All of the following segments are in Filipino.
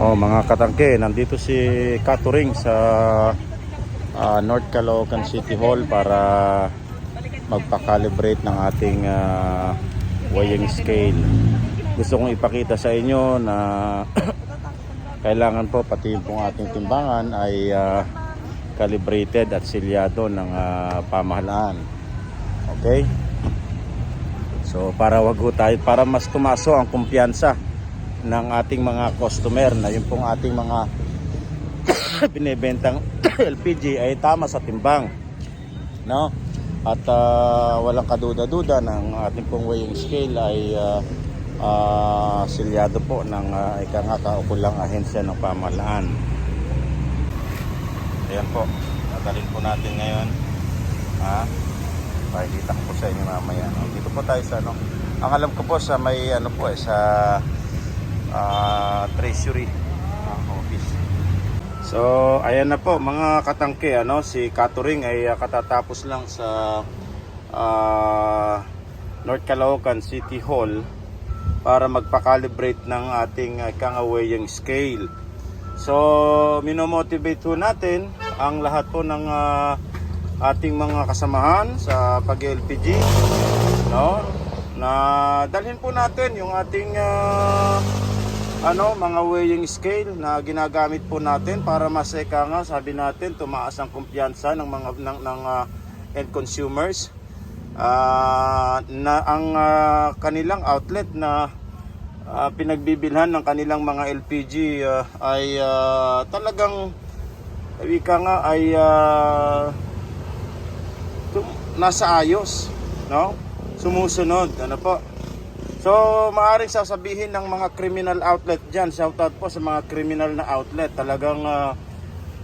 Oh, mga katangke, nandito si Katuring sa ah, North Caloocan City Hall para magpa-calibrate ng ating ah, weighing scale. Gusto kong ipakita sa inyo na kailangan po pati yung ating timbangan ay ah, calibrated at silyado ng ah, pamahalaan. Okay? So para wag tayo para mas tumaso ang kumpiyansa ng ating mga customer na yung pong ating mga binebentang LPG ay tama sa timbang. No? At ah, walang kaduda-duda ng ating pong weighing scale ay ah, ah, silyado po ng uh, ika nga kaukulang ahensya ng pamahalaan. Ayan po. Dadalhin po natin ngayon. Ha? Pakikita ko po sa inyo mamaya. No? Dito po tayo sa ano. Ang alam ko po sa may ano po eh sa ah, treasury ah, office. So, ayan na po mga katangke ano si Katuring ay ah, katatapos lang sa ah, North Caloocan City Hall para magpa-calibrate ng ating uh, kangawayang scale. So, minomotivate po natin ang lahat po ng ah, ating mga kasamahan sa pag-LPG no na dalhin po natin yung ating ah, ano mga weighing scale na ginagamit po natin para mas eka nga sabi natin tumaas ang kumpiyansa ng mga ng, ng ah, end consumers Ah, na ang ah, kanilang outlet na ah, pinagbibilhan ng kanilang mga LPG ah, ay ah, talagang wika nga ay tum- nasa ayos, no? Sumusunod, ano po. So, maaaring sasabihin ng mga criminal outlet dyan, shoutout po sa mga criminal na outlet, talagang ah,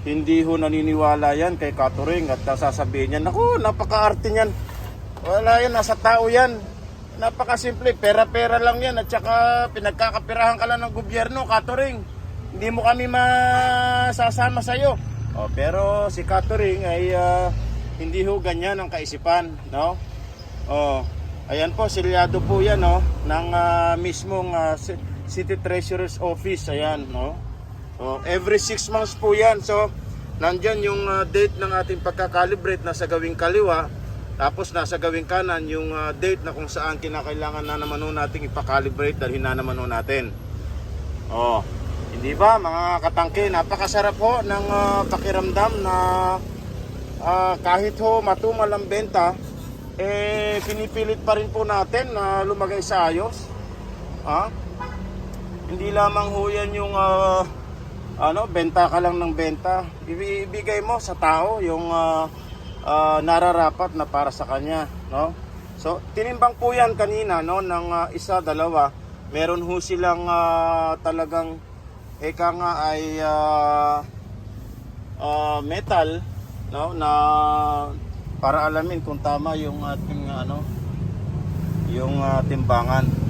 hindi ho naniniwala yan kay Katuring at sasabihin niya, naku, napaka-arte niyan. Wala yan, nasa tao yan. Napakasimple, pera-pera lang yan at saka pinagkakapirahan ka lang ng gobyerno, Katuring. Hindi mo kami masasama sa'yo. Oh, pero si Katuring ay ah, hindi ho ganyan ang kaisipan, no? Oh, ayan po, silyado po yan, no? Ng ah, mismong ci- City Treasurer's Office, ayan, no? So, every 6 months po yan. So, nandyan yung ah, date ng ating pagkakalibrate na sa gawing kaliwa. Tapos nasa gawing kanan yung ah, date na kung saan kinakailangan na naman ho nating ipakalibrate dahil na naman ho natin. Oh, hindi ba mga katangke, napakasarap ho ng ah, pakiramdam na ah, kahit ho matumal ang benta, eh pinipilit pa rin po natin na lumagay sa ayos. Ha? Hindi lamang ho yan yung ah, ano, benta ka lang ng benta. Ibi- Ibigay mo sa tao yung ah, ah, nararapat na para sa kanya, no? So, tinimbang po yan kanina, no, ng ah, isa, dalawa. Meron ho silang ah, talagang eka nga ay ah, ah, metal, no, na para alamin kung tama yung ating ano, yung ah, timbangan.